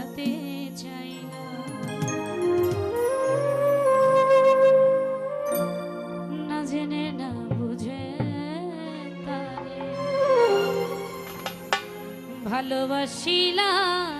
সাজাতে চাই না। না জেনে না বুঝে তারে। ভালোবাসিলাম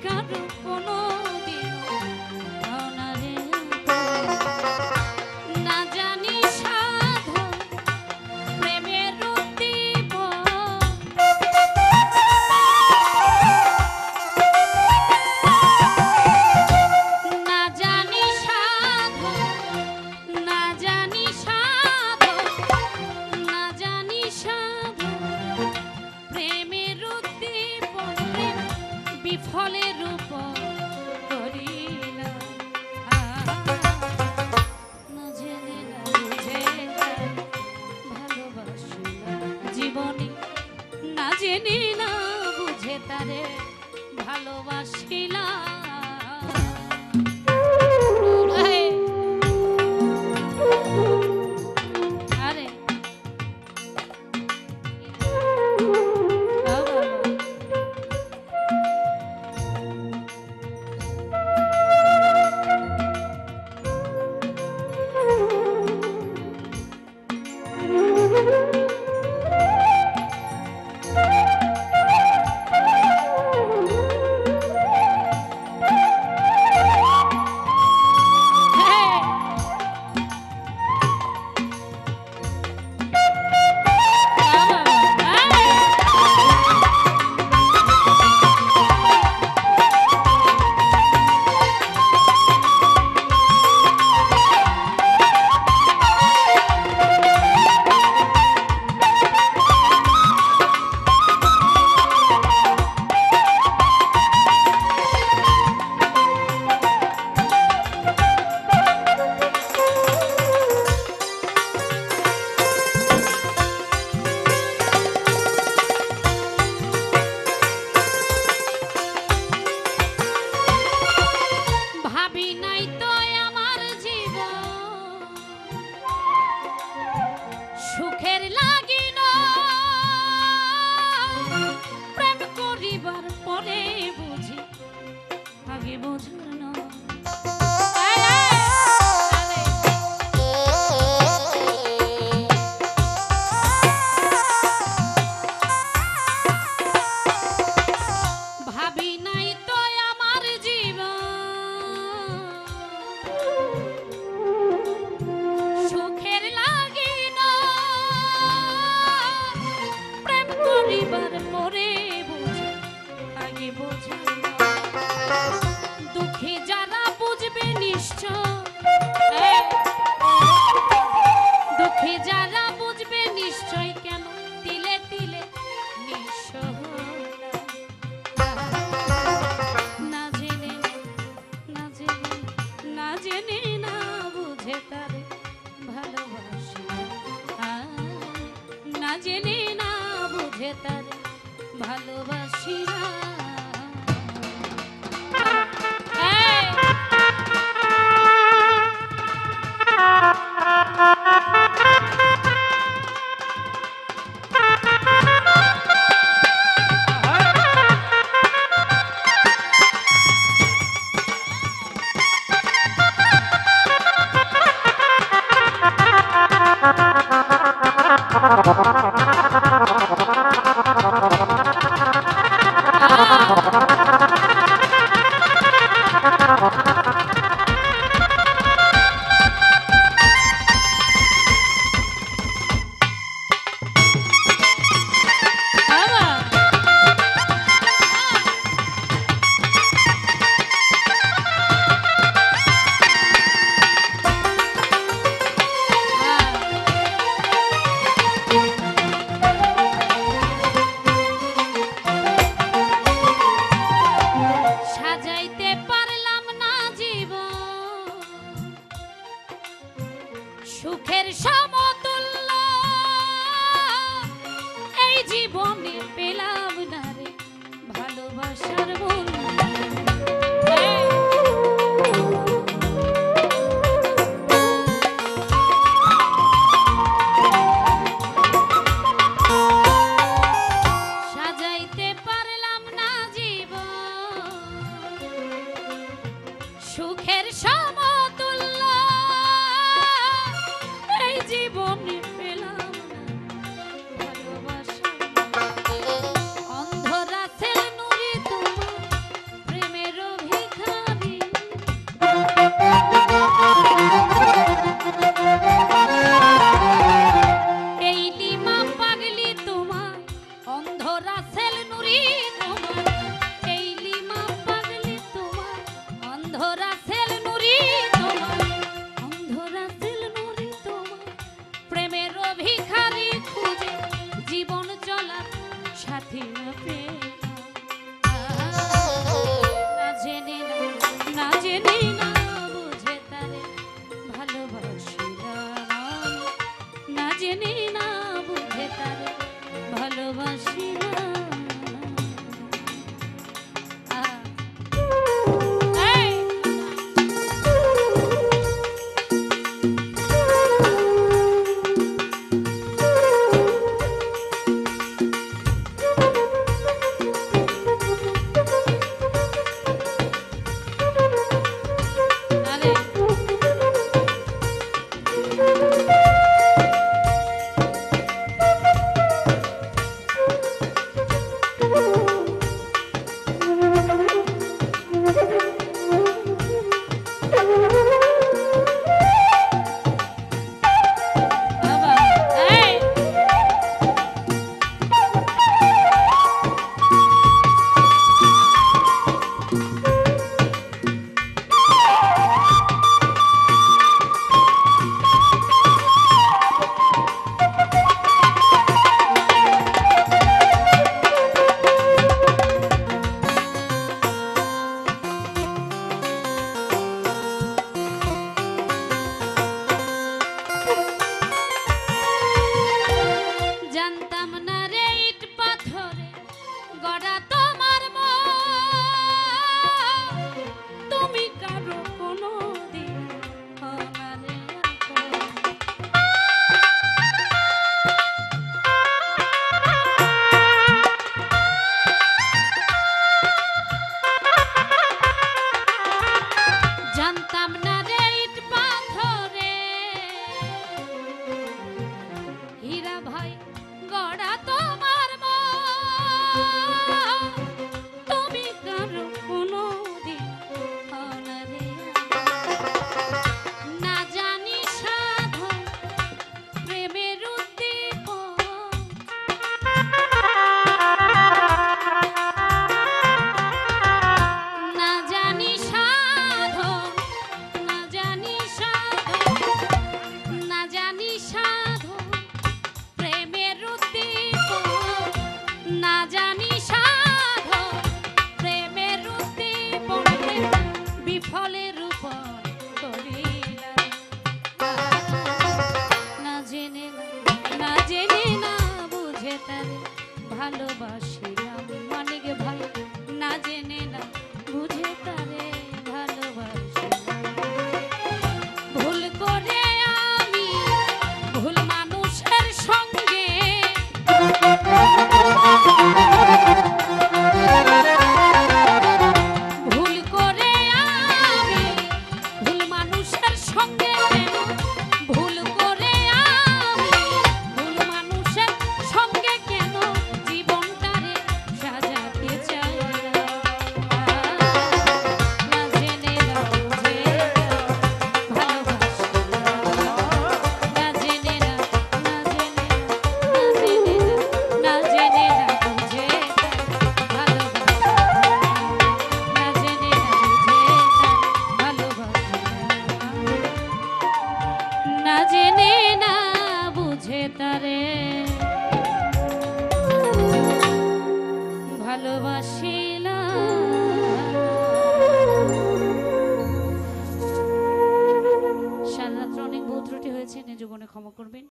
I carro con otro. ভালোবাসার মেয়েটারে ভালোবাসিলাম অনেক না জেনে না, বুঝে তারে ভুল সঙ্গে। ভুল করে আমি, ভুল মানুষের সঙ্গে।